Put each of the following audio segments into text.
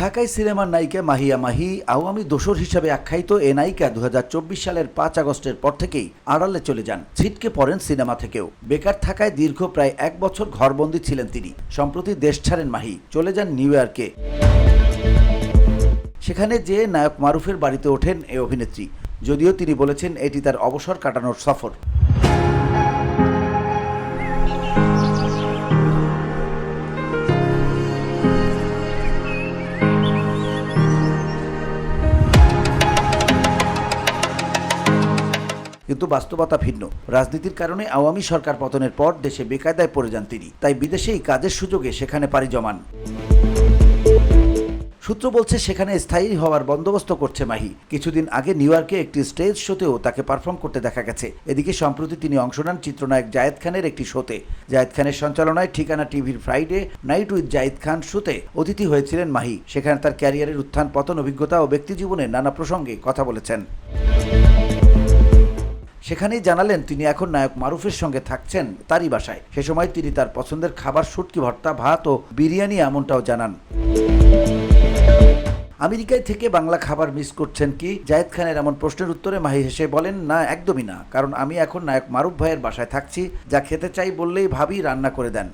ঢাকায় সিনেমার নায়িকা মাহিয়া মাহি আওয়ামী দোসর হিসাবে আখ্যায়িত এ নায়িকা দু হাজার চব্বিশ সালের পাঁচ আগস্টের পর থেকেই আড়ালে চলে যান, ছিটকে পড়েন সিনেমা থেকেও। বেকার থাকায় দীর্ঘ প্রায় এক বছর ঘরবন্দি ছিলেন তিনি। সম্প্রতি দেশ ছাড়েন মাহি, চলে যান নিউ ইয়র্কে। সেখানে যে নায়ক মারুফের বাড়িতে ওঠেন এ অভিনেত্রী। যদিও তিনি বলেছেন, এটি তার অবসর কাটানোর সফর। কিন্তু বাস্তবতা ভিন্ন। রাজনীতির কারণে আওয়ামী সরকার পতনের পর দেশে বেকায়দায় পড়ে যান তিনি। তাই বিদেশেই কাজের সুযোগে সেখানে পাড়ি জমান। সূত্র বলছে, সেখানে স্থায়ী হওয়ার বন্দোবস্ত করছে মাহি। কিছুদিন আগে নিউ ইয়র্কে একটি স্টেজ শোতেও তাকে পারফর্ম করতে দেখা গেছে। এদিকে সম্প্রতি তিনি অংশ নেন চিত্রনায়ক জায়েদ খানের একটি শোতে। জায়েদ খানের সঞ্চালনায় ঠিকানা টিভির Friday, night with Zayed Khan শোতে অতিথি হয়েছিলেন মাহি। সেখানে তার ক্যারিয়ারের উত্থান, পতন, অভিজ্ঞতা ও ব্যক্তিজীবনের নানা প্রসঙ্গে কথা বলেছেন। সেখানেই জানালেন তিনি এখন নায়ক মারুফের সঙ্গে থাকছেন তারই বাসায়। সে সময় তিনি তার পছন্দের খাবার, শুটকি, ভর্তা, ভাত ও বিরিয়ানি এমনটাও জানান। আমেরিকায় থেকে বাংলা খাবার মিস করছেন কি? জায়েদ খানের এমন প্রশ্নের উত্তরে মাহি হেসে বলেন, না, একদমই না। কারণ আমি এখন নায়ক মারুফ ভাইয়ের বাসায় থাকছি। যা খেতে চাই বললেই ভাবি রান্না করে দেন।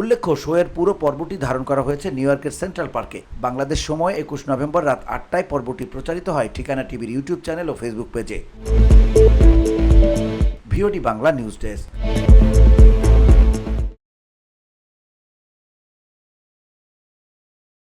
উল্লেখ্য, শোয়ের পুরো পর্বটি ধারণ করা হয়েছে নিউ ইয়র্কের সেন্ট্রাল পার্কে। বাংলাদেশ সময় একুশ নভেম্বর রাত আটটায় পর্বটি প্রচারিত হয় ঠিকানা টিভির ইউটিউব চ্যানেল ও ফেসবুক পেজে। VOD Bangla news desk.